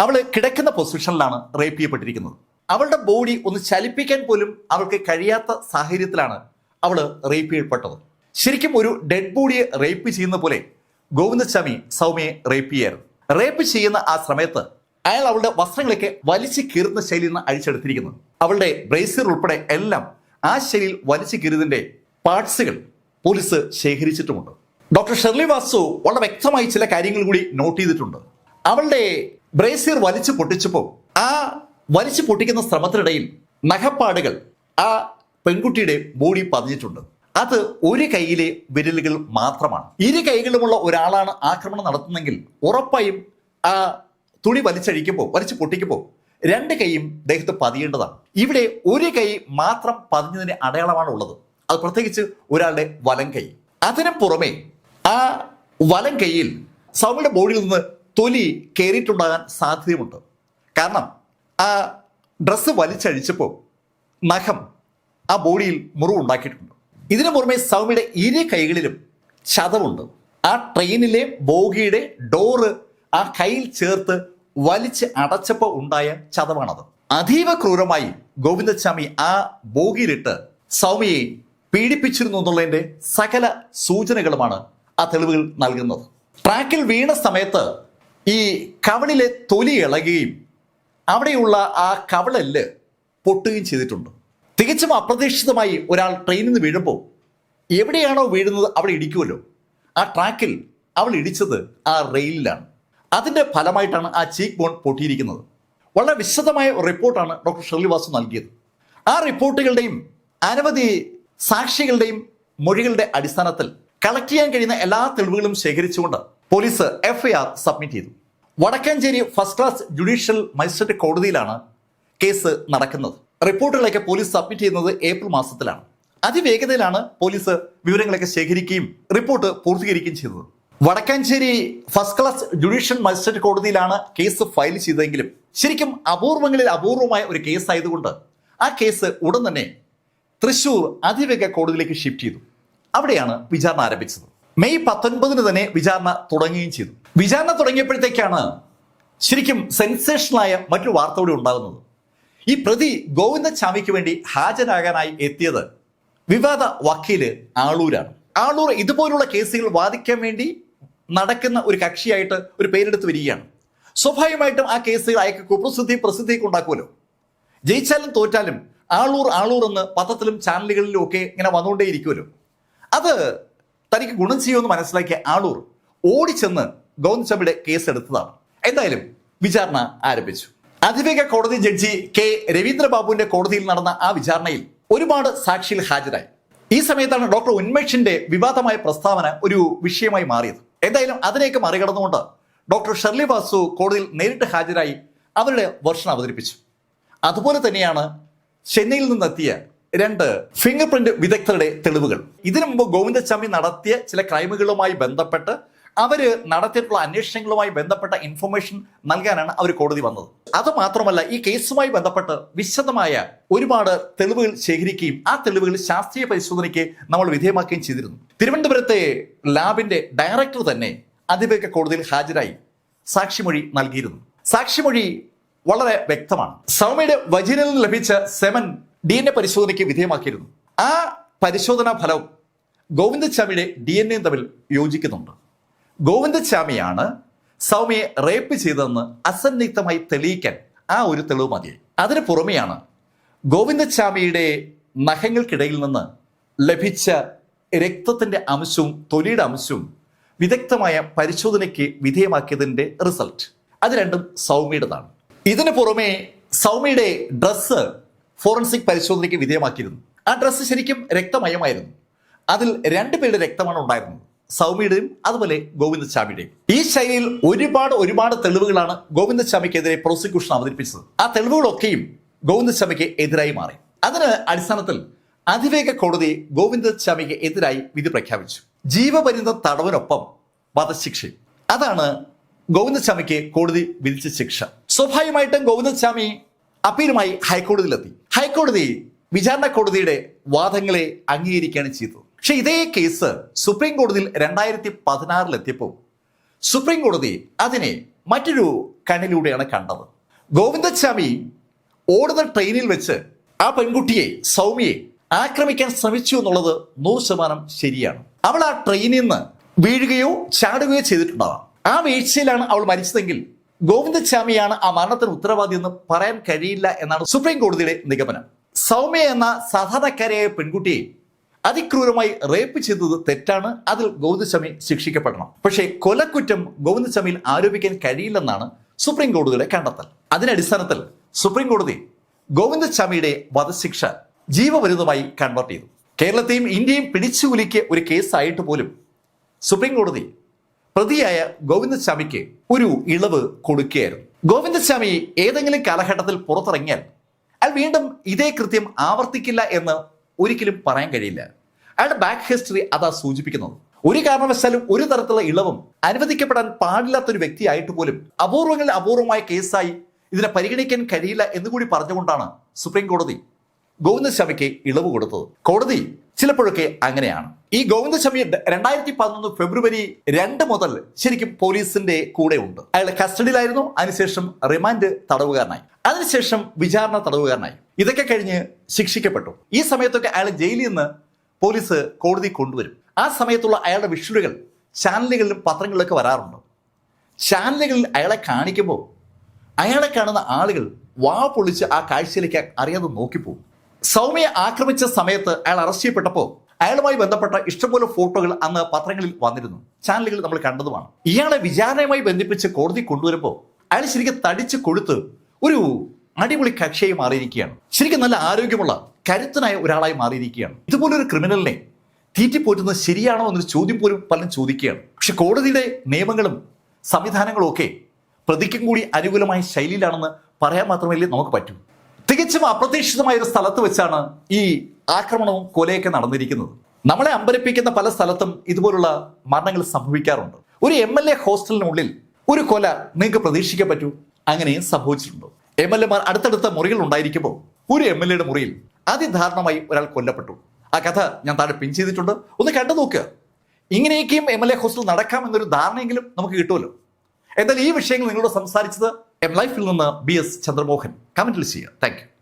അവൾ കിടക്കുന്ന പൊസിഷനിലാണ് റേപ്പ് ചെയ്യപ്പെട്ടിരിക്കുന്നത്. അവളുടെ ബോഡി ഒന്ന് ചലിപ്പിക്കാൻ പോലും അവൾക്ക് കഴിയാത്ത സാഹചര്യത്തിലാണ് അവൾ റേപ്പ് ചെയ്യപ്പെട്ടത്. ശരിക്കും ഒരു ഡെഡ് ബോഡിയെ റേപ്പ് ചെയ്യുന്ന പോലെ ഗോവിന്ദസ്വാമി സൗമ്യയെ റേപ്പ് ചെയ്യായിരുന്നു. റേപ്പ് ചെയ്യുന്ന ആ സമയത്ത് അയാൾ അവളുടെ വസ്ത്രങ്ങളൊക്കെ വലിച്ചു കീറുന്ന ശൈലിയിൽ നിന്ന് അഴിച്ചെടുത്തിരിക്കുന്നു അവളുടെ ബ്രേസിയർ ഉൾപ്പെടെ എല്ലാം ആ ശൈലിയിൽ വലിച്ചു കീറിയതിന്റെ പാർട്സുകൾ പോലീസ് ശേഖരിച്ചിട്ടുമുണ്ട്. ഡോക്ടർ ഷെർലി വാസു വളരെ വ്യക്തമായി ചില കാര്യങ്ങൾ കൂടി നോട്ട് ചെയ്തിട്ടുണ്ട്. അവളുടെ ബ്രേസിയർ വലിച്ചു പൊട്ടിച്ചപ്പോൾ ആ വലിച്ചു പൊട്ടിക്കുന്ന ശ്രമത്തിനിടയിൽ നഖപ്പാടുകൾ ആ പെൺകുട്ടിയുടെ ബോഡി പതിഞ്ഞിട്ടുണ്ട്. അത് ഒരു കൈയിലെ വിരലുകൾ മാത്രമാണ്. ഇരു കൈകളുമുള്ള ഒരാളാണ് ആക്രമണം നടത്തുന്നെങ്കിൽ ഉറപ്പായും ആ തുണി വലിച്ചഴിക്കുമ്പോൾ വലിച്ചു പൊട്ടിക്കുമ്പോൾ രണ്ട് കൈയും ദേഹത്ത് പതിയേണ്ടതാണ്. ഇവിടെ ഒരു കൈ മാത്രം പതിഞ്ഞതിന് അടയാളമാണ് ഉള്ളത്. അത് പ്രത്യേകിച്ച് ഒരാളുടെ വലം കൈ. അതിനു പുറമെ ആ വലം കൈയിൽ സൗമ്യയുടെ ബോഡിയിൽ നിന്ന് തൊലി കയറിയിട്ടുണ്ടാകാൻ സാധ്യതയുമുണ്ട്. കാരണം ആ ഡ്രസ്സ് വലിച്ചഴിച്ചപ്പോൾ നഖം ആ ബോഡിയിൽ മുറിവുണ്ടാക്കിയിട്ടുണ്ട് ഇതിനു പുറമെ സൗമ്യയുടെ ഇരു കൈകളിലും ചതവുണ്ട്. ആ ട്രെയിനിലെ ബോഗിയുടെ ഡോറ് ആ കയ്യിൽ ചേർത്ത് വലിച്ച് അടച്ചപ്പോൾ ഉണ്ടായ ചതവാണത്. അതീവ ക്രൂരമായി ഗോവിന്ദസ്വാമി ആ ബോഗിയിലിട്ട് സൗമ്യയെ പീഡിപ്പിച്ചിരുന്നു എന്നുള്ളതിന്റെ സകല സൂചനകളുമാണ് ആ തെളിവുകൾ നൽകുന്നത്. ട്രാക്കിൽ വീണ സമയത്ത് ഈ കവളിലെ തൊലി ഇളകുകയും അവിടെയുള്ള ആ കവളൽ പൊട്ടുകയും ചെയ്തിട്ടുണ്ട്. തികച്ചും അപ്രതീക്ഷിതമായി ഒരാൾ ട്രെയിനിൽ നിന്ന് വീഴുമ്പോൾ എവിടെയാണോ വീഴുന്നത് അവിടെ ഇടിക്കുമല്ലോ. ആ ട്രാക്കിൽ അവൾ ഇടിച്ചത് ആ റെയിലിലാണ്. അതിന്റെ ഫലമായിട്ടാണ് ആ ചീക്ക് ബോൺ പൊട്ടിയിരിക്കുന്നത്. വളരെ വിശദമായ റിപ്പോർട്ടാണ് ഡോക്ടർ ഷെർലി വാസു നൽകിയത്. ആ റിപ്പോർട്ടുകളുടെയും അനവധി സാക്ഷികളുടെയും മൊഴികളുടെ അടിസ്ഥാനത്തിൽ കളക്ട് ചെയ്യാൻ കഴിയുന്ന എല്ലാ തെളിവുകളും ശേഖരിച്ചുകൊണ്ട് പോലീസ് എഫ്ഐആർ സബ്മിറ്റ് ചെയ്തു. Vadakkanchery first class judicial magistrate കോടതിയിലാണ് കേസ് നടക്കുന്നത്. റിപ്പോർട്ടുകളൊക്കെ പോലീസ് സബ്മിറ്റ് ചെയ്യുന്നത് ഏപ്രിൽ മാസത്തിലാണ്. അതിവേഗതയിലാണ് പോലീസ് വിവരങ്ങളൊക്കെ ശേഖരിക്കുകയും റിപ്പോർട്ട് പൂർത്തീകരിക്കുകയും ചെയ്തത്. Vadakkanchery first class judicial magistrate കോടതിയിലാണ് കേസ് ഫയൽ ചെയ്തതെങ്കിലും ശരിക്കും അപൂർവങ്ങളിൽ അപൂർവമായ ഒരു കേസ് ആയതുകൊണ്ട് ആ കേസ് ഉടൻ തന്നെ തൃശൂർ അതിവേഗ കോടതിയിലേക്ക് ഷിഫ്റ്റ് ചെയ്തു. അവിടെയാണ് വിചാരണ ആരംഭിച്ചത്. മെയ് പത്തൊൻപതിന് തന്നെ വിചാരണ തുടങ്ങുകയും ചെയ്തു. വിചാരണ തുടങ്ങിയപ്പോഴത്തേക്കാണ് ശരിക്കും സെൻസേഷനായ മറ്റൊരു വാർത്ത കൂടി ഉണ്ടാകുന്നത്. ഈ പ്രതി ഗോവിന്ദസ്വാമിക്ക് വേണ്ടി ഹാജരാകാനായി എത്തിയത് വിവാദ വക്കീൽ ആളൂരാണ്. ആളൂർ ഇതുപോലുള്ള കേസുകൾ വാദിക്കാൻ വേണ്ടി നടക്കുന്ന ഒരു കക്ഷിയായിട്ട് ഒരു പേരെടുത്ത് വരികയാണ്. സ്വാഭാവികമായിട്ടും ആ കേസുകൾ അയാൾക്ക് കുപ്രസിദ്ധി പ്രസിദ്ധിയൊക്കെ ഉണ്ടാക്കുമല്ലോ. ജയിച്ചാലും തോറ്റാലും ആളൂർ ആളൂർ എന്ന് പത്രത്തിലും ചാനലുകളിലും ഒക്കെ ഇങ്ങനെ വന്നുകൊണ്ടേയിരിക്കുമല്ലോ. അത് തനിക്ക് ഗുണം ചെയ്യുമെന്ന് മനസ്സിലാക്കിയ ആളൂർ ഓടിച്ചെന്ന് ഗോവിന്ദ് കേസ് എടുത്തതാണ്. എന്തായാലും വിചാരണ ആരംഭിച്ചു. അതിവേഗ കോടതി ജഡ്ജി കെ രവീന്ദ്രബാബുവിന്റെ കോടതിയിൽ നടന്ന ആ വിചാരണയിൽ ഒരുപാട് സാക്ഷിയിൽ ഹാജരായി. ഈ സമയത്താണ് ഡോക്ടർ ഉന്മേഷിന്റെ വിവാദമായ പ്രസ്താവന ഒരു വിഷയമായി മാറിയത്. എന്തായാലും അതിനെയൊക്കെ മറികടന്നുകൊണ്ട് ഡോക്ടർ ഷെർലി വാസു കോടതിയിൽ നേരിട്ട് ഹാജരായി അവരുടെ വെർഷൻ അവതരിപ്പിച്ചു. അതുപോലെ തന്നെയാണ് ചെന്നൈയിൽ നിന്നെത്തിയ രണ്ട് ഫിംഗർ പ്രിന്റ് വിദഗ്ധരുടെ തെളിവുകൾ. ഇതിനു മുമ്പ് ഗോവിന്ദസ്വാമി നടത്തിയ ചില ക്രൈമുകളുമായി ബന്ധപ്പെട്ട് അവർ നടത്തിയിട്ടുള്ള അന്വേഷണങ്ങളുമായി ബന്ധപ്പെട്ട ഇൻഫർമേഷൻ നൽകാനാണ് അവർ കോടതി വന്നത്. അത് മാത്രമല്ല ഈ കേസുമായി ബന്ധപ്പെട്ട് വിശദമായ ഒരുപാട് തെളിവുകൾ ശേഖരിക്കുകയും ആ തെളിവുകൾ ശാസ്ത്രീയ പരിശോധനയ്ക്ക് നമ്മൾ വിധേയമാക്കുകയും ചെയ്തിരുന്നു. തിരുവനന്തപുരത്തെ ലാബിന്റെ ഡയറക്ടർ തന്നെ അതിവേഗ കോടതിയിൽ ഹാജരായി സാക്ഷിമൊഴി നൽകിയിരുന്നു. സാക്ഷിമൊഴി വളരെ വ്യക്തമാണ്. സൗമ്യയുടെ വജീനിൽ നിന്ന് ലഭിച്ച സെമൻ ഡി എൻ എ പരിശോധനയ്ക്ക് വിധേയമാക്കിയിരുന്നു. ആ പരിശോധനാ ഫലവും ഗോവിന്ദസ്വാമിയുടെ ഡി എൻ എയും തമ്മിൽ യോജിക്കുന്നുണ്ട്. ഗോവിന്ദസ്വാമിയാണ് സൗമ്യയെ റേപ്പ് ചെയ്തതെന്ന് അസന്നിഗ്ധമായി തെളിയിക്കാൻ ആ ഒരു തെളിവ് മതി. അതിന് പുറമെയാണ് ഗോവിന്ദസ്വാമിയുടെ നഖങ്ങൾക്കിടയിൽ നിന്ന് ലഭിച്ച രക്തത്തിന്റെ അംശവും തൊലിയുടെ അംശവും വിദഗ്ധമായ പരിശോധനയ്ക്ക് വിധേയമാക്കിയതിന്റെ റിസൾട്ട്. അത് രണ്ടും സൗമ്യയുടേതാണ്. ഇതിനു പുറമെ സൗമ്യയുടെ ഡ്രസ്സ് ഫോറൻസിക് പരിശോധനയ്ക്ക് വിധേയമാക്കിയിരുന്നു. ആ ഡ്രസ്സ് ശരിക്കും രക്തമയമായിരുന്നു. അതിൽ രണ്ടുപേരുടെ രക്തമാണ് ഉണ്ടായിരുന്നത്. സൗമ്യയുടെയും അതുപോലെ ഗോവിന്ദസ്വാമിയുടെയും. ഈ ശൈലിയിൽ ഒരുപാട് ഒരുപാട് തെളിവുകളാണ് ഗോവിന്ദസ്വാമിക്കെതിരെ പ്രോസിക്യൂഷൻ അവതരിപ്പിച്ചത്. ആ തെളിവുകളൊക്കെയും ഗോവിന്ദസ്വാമിക്ക് എതിരായി മാറി. അതിന് അടിസ്ഥാനത്തിൽ അതിവേഗ കോടതി ഗോവിന്ദസ്വാമിക്ക് എതിരായി വിധി പ്രഖ്യാപിച്ചു. ജീവപര്യന്ത തടവിനൊപ്പം വധശിക്ഷ അതാണ് ഗോവിന്ദസ്വാമിക്ക് കോടതി വിധിച്ച ശിക്ഷ. സ്വാഭാവികമായിട്ടും ഗോവിന്ദസ്വാമി അപ്പീലുമായി ഹൈക്കോടതിയിലെത്തി. ഹൈക്കോടതി വിചാരണ കോടതിയുടെ വാദങ്ങളെ അംഗീകരിക്കുകയാണ് ചെയ്തത്. പക്ഷെ ഇതേ കേസ് സുപ്രീം കോടതിയിൽ രണ്ടായിരത്തി പതിനാറിലെത്തിയപ്പോൾ സുപ്രീം കോടതി അതിനെ മറ്റൊരു കണ്ണിലൂടെയാണ് കണ്ടത്. ഗോവിന്ദസ്വാമി ഓടുന്ന ട്രെയിനിൽ വെച്ച് ആ പെൺകുട്ടിയെ സൗമ്യയെ ആക്രമിക്കാൻ ശ്രമിച്ചു എന്നുള്ളത് നൂറ് ശതമാനം ശരിയാണ്. അവൾ ആ ട്രെയിനിൽ നിന്ന് വീഴുകയോ ചാടുകയോ ചെയ്തിട്ടുണ്ടാവാം. ആ വീഴ്ചയിലാണ് അവൾ മരിച്ചതെങ്കിൽ ഗോവിന്ദസ്വാമിയാണ് ആ മരണത്തിന് ഉത്തരവാദി എന്ന് പറയാൻ കഴിയില്ല എന്നാണ് സുപ്രീം കോടതിയുടെ നിഗമനം. സൗമ്യ എന്ന സാധാരണക്കാരിയായ പെൺകുട്ടിയെ അതിക്രൂരമായി റേപ്പ് ചെയ്തത് തെറ്റാണ്. അതിൽ ഗോവിന്ദസ്വാമി ശിക്ഷിക്കപ്പെടണം. പക്ഷേ കൊലക്കുറ്റം ഗോവിന്ദസ്വാമിയിൽ ആരോപിക്കാൻ കഴിയില്ലെന്നാണ് സുപ്രീം കോടതിയുടെ കണ്ടെത്തൽ. അതിന്റെ അടിസ്ഥാനത്തിൽ സുപ്രീം കോടതി ഗോവിന്ദസ്വാമിയുടെ വധശിക്ഷ ജീവപരിതമായി കൺവേർട്ട് ചെയ്തു. കേരളത്തെയും ഇന്ത്യയും പിടിച്ചുകുലിക്കിയ ഒരു കേസായിട്ട് പോലും സുപ്രീം കോടതി പ്രതിയായ ഗോവിന്ദസ്വാമിക്ക് ഒരു ഇളവ് കൊടുക്കുകയായിരുന്നു. ഗോവിന്ദസ്വാമി ഏതെങ്കിലും കാലഘട്ടത്തിൽ പുറത്തിറങ്ങിയാൽ അയാൾ വീണ്ടും ഇതേ കൃത്യം ആവർത്തിക്കില്ല എന്ന് ഒരിക്കലും പറയാൻ കഴിയില്ല. അയാളുടെ ബാക്ക് ഹിസ്റ്ററി അതാ സൂചിപ്പിക്കുന്നത്. ഒരു കാരണവശാലും ഒരു തരത്തിലുള്ള ഇളവും അനുവദിക്കപ്പെടാൻ പാടില്ലാത്ത ഒരു വ്യക്തിയായിട്ട് പോലും അപൂർവങ്ങളിൽ അപൂർവമായ കേസായി ഇതിനെ പരിഗണിക്കാൻ കഴിയില്ല എന്നുകൂടി പറഞ്ഞുകൊണ്ടാണ് സുപ്രീം കോടതി ഗോവിന്ദസ്വാമിക്ക് ഇളവ് കൊടുത്തത്. കോടതി ചിലപ്പോഴൊക്കെ അങ്ങനെയാണ്. ഈ ഗോവിന്ദസ്വാമി രണ്ടായിരത്തി പതിനൊന്ന് ഫെബ്രുവരി രണ്ട് മുതൽ ശരിക്കും പോലീസിന്റെ കൂടെ ഉണ്ട്. അയാൾ കസ്റ്റഡിയിലായിരുന്നു അതിനുശേഷം റിമാൻഡ് തടവുകാരനായി. അതിനുശേഷം വിചാരണ തടവുകാരനായി. ഇതൊക്കെ കഴിഞ്ഞ് ശിക്ഷിക്കപ്പെട്ടു. ഈ സമയത്തൊക്കെ അയാൾ ജയിലിൽ നിന്ന് പോലീസ് കോടതി കൊണ്ടുവരും. ആ സമയത്തുള്ള അയാളുടെ വിഷ്വലുകൾ ചാനലുകളിലും പത്രങ്ങളിലൊക്കെ വരാറുണ്ട്. ചാനലുകളിൽ അയാളെ കാണിക്കുമ്പോൾ അയാളെ കാണുന്ന ആളുകൾ വാ പൊളിച്ച് ആ കാഴ്ചയിലേക്ക് അറിയാതെ നോക്കിപ്പോകും. സൗമ്യ ആക്രമിച്ച സമയത്ത് അയാൾ അറസ്റ്റ് ചെയ്യപ്പെട്ടപ്പോൾ അയാളുമായി ബന്ധപ്പെട്ട ഇഷ്ടംപോലെ ഫോട്ടോകൾ അന്ന് പത്രങ്ങളിൽ വന്നിരുന്നു. ചാനലുകളിൽ നമ്മൾ കണ്ടതുമാണ്. ഇയാളെ വിചാരണയുമായി ബന്ധിപ്പിച്ച് കോടതി കൊണ്ടുവരുമ്പോൾ അയാൾ ശരിക്കും തടിച്ച് കൊടുത്ത് ഒരു അടിപൊളി കക്ഷയായി മാറിയിരിക്കുകയാണ്. ശരിക്കും നല്ല ആരോഗ്യമുള്ള കരുത്തനായ ഒരാളായി മാറിയിരിക്കുകയാണ്. ഇതുപോലൊരു ക്രിമിനലിനെ തീറ്റിപ്പോറ്റുന്നത് ശരിയാണോ എന്നൊരു ചോദ്യം പോലും പലരും ചോദിക്കുകയാണ്. പക്ഷെ കോടതിയുടെ നിയമങ്ങളും സംവിധാനങ്ങളും ഒക്കെ പ്രതിക്കും കൂടി അനുകൂലമായ ശൈലിയിലാണെന്ന് പറയാൻ മാത്രമല്ലേ നമുക്ക് പറ്റൂ. തികച്ചും അപ്രതീക്ഷിതമായ ഒരു സ്ഥലത്ത് വെച്ചാണ് ഈ ആക്രമണവും കൊലയൊക്കെ നടന്നിരിക്കുന്നത്. നമ്മളെ അമ്പരപ്പിക്കുന്ന പല സ്ഥലത്തും ഇതുപോലുള്ള മരണങ്ങൾ സംഭവിക്കാറുണ്ട്. ഒരു എം എൽ എ ഹോസ്റ്റലിനുള്ളിൽ ഒരു കൊല നിങ്ങൾക്ക് പ്രതീക്ഷിക്കാൻ പറ്റൂ. അങ്ങനെയും സംഭവിച്ചിട്ടുണ്ട്. എം എൽ എമാർ അടുത്തടുത്ത മുറികൾ ഉണ്ടായിരിക്കുമ്പോൾ ഒരു എം എൽ എയുടെ മുറിയിൽ അതിദാരുണമായി ഒരാൾ കൊല്ലപ്പെട്ടു. ആ കഥ ഞാൻ താഴെ പിൻ ചെയ്തിട്ടുണ്ട്. ഒന്ന് കണ്ടു നോക്കുക ഇങ്ങനെയൊക്കെയും എം എൽ എ ഹോസ്റ്റൽ നടക്കാമെന്നൊരു ധാരണയെങ്കിലും നമുക്ക് കിട്ടുമല്ലോ. എന്നാൽ ഈ വിഷയങ്ങൾ നിങ്ങളോട് സംസാരിച്ചത് എം ലൈഫിൽ നിന്ന് ബി എസ് ചന്ദ്രമോഹൻ കമന്റിൽ ചെയ്യുക. Thank you